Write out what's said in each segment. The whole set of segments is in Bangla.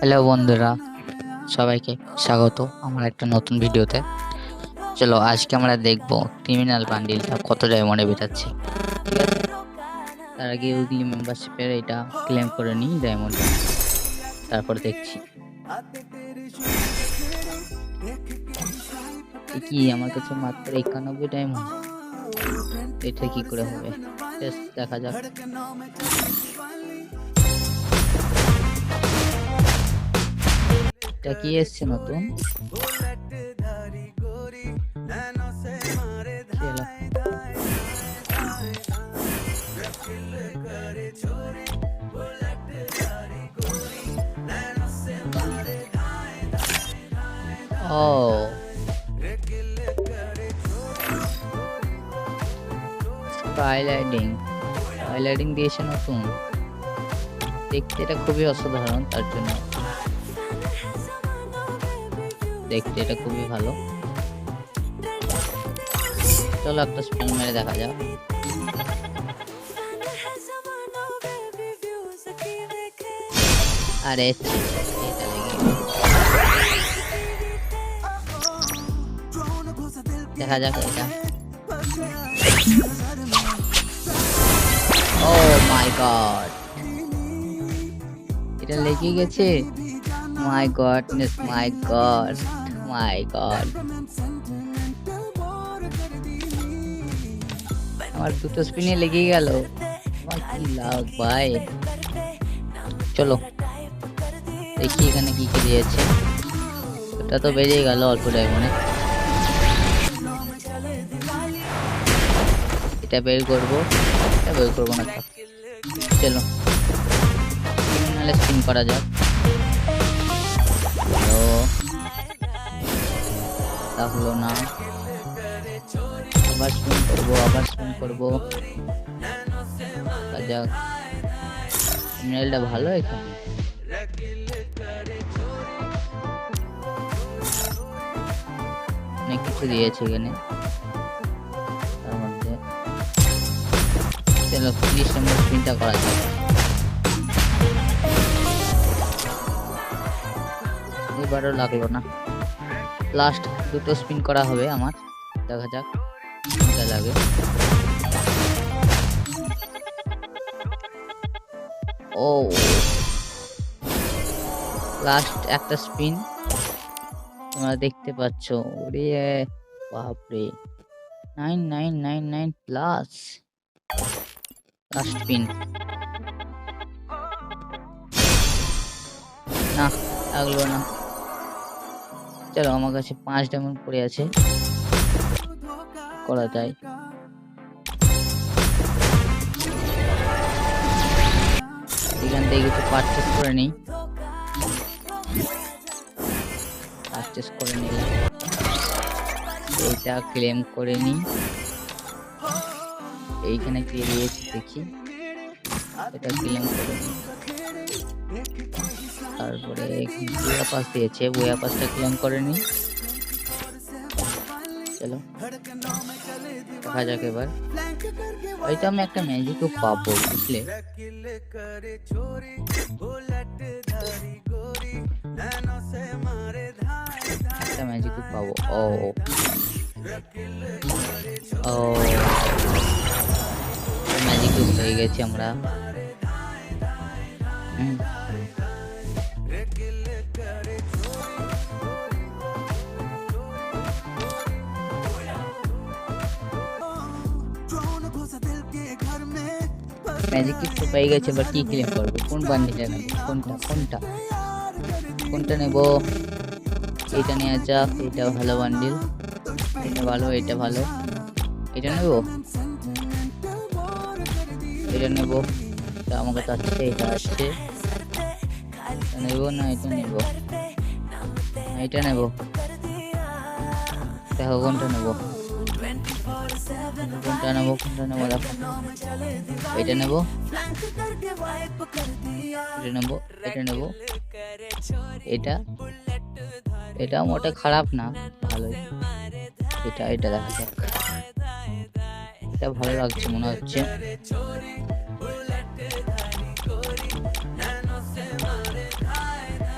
হ্যালো বন্ধুরা। সবাইকে স্বাগত আমার একটা নতুন ভিডিওতে। চলো, আজকে আমরা দেখব ক্রিমিনাল বান্ডিলটা কত ডায়মন্ডে বেটাচ্ছে ঠিক তার আগে উইকলি মেম্বারশিপের এটা ক্লেম করে নিই ডায়মন্ড তারপর দেখছি। কি, আমার কাছে মাত্র একানব্বই ডায়মন্ড এটা কি করে হবে? দেখা যাক। এটা কি এসছে নতুন? ও স্কাইলাইডিং দিয়েছে নতুন। দেখতে এটা খুবই অসাধারণ তার জন্য। দেখতে এটা খুবই ভালো। চলো একটা স্পিন মেরে দেখা যাক। আরে। দেখা যাক এটা। Oh my god. এটা লেগে গেছে? My goodness, my god. My god আমার দুটো স্পিনে লেগে গেল। কি লাভ ভাই? চলো, দেখি এখানে কি কি দিয়েছে। ওটা তো বেরিয়ে গেল অল্প ডায়মন্ডে এটা বের করব, এটা বের করব না। চলো, নাহলে স্পিন করা যাক। তা হলো না। আবার স্পিন করব, আবার স্পিন করব। যাক ইমেলটা ভালো এখানে? অনেক কিছু দিয়েছে এখানে। তার মধ্যে চলো তিরিশ নম্বর স্পিনটা করা যাক। এবারও লাগল না। লাস্ট দুটো স্পিন করা হবে আমার। দেখা যাক লাগে। ও। লাস্ট একটা স্পিন তোমরা দেখতে পাচ্ছ, ওরে বাপরে। Nine nine nine nine plus last spin না, লাগল না। চলো আমার কাছে পাঁচ ডায়মন্ড পড়ে আছে। করা যায়। এখান থেকে কিছু পারচেস করে নিই। পারচেস করে নিলাম। এইটা ক্লেম করে নিই এইখানে কি দিয়েছি দেখি। এটা ক্লেম করে নিই তারপরে বইয়া পাস দিয়েছে, বইয়া পাসটা ক্লেম করে নিই। চলো, দেখা যাক এবার। হয়তো আমি একটা ম্যাজিকও পাবো, বুঝলে? একটা ম্যাজিকও পাবো। ও ও হয়ে গেছি আমরা। ম্যাজিক কিছু পেয়ে গেছে, এবার কি ক্লেম করব? কোন বান্ডিটা নেব কোনটা কোনটা? কোনটা নেব? এটা নেওয়া যাক এটা ভালো বান্ডিল এটা ভালো এটা ভালো। এটা নেব? এটা নেব। আমার কাছে আসছে এটা আসছে। নেব না এটা নেব? এটা নেব। দেখো কোনটা নেব। কোনটা নেব কোনটা নেব, দেখো। এটা নেব। এটা নেব এটা নেব। এটা এটা মোটে খারাপ না, ভালোই। এটা এটা দেখা যাক। এটা ভালো লাগছে, মনে হচ্ছে।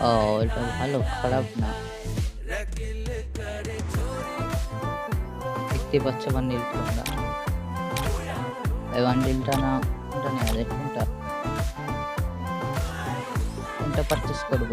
ও, এটা ভালো, খারাপ না। দেখতে পাচ্ছ বান্ডিলটা তোমরা এই বান্ডিলটা না কোনটা নেওয়া যায় কোনটা? কোনটা পারচেস করব?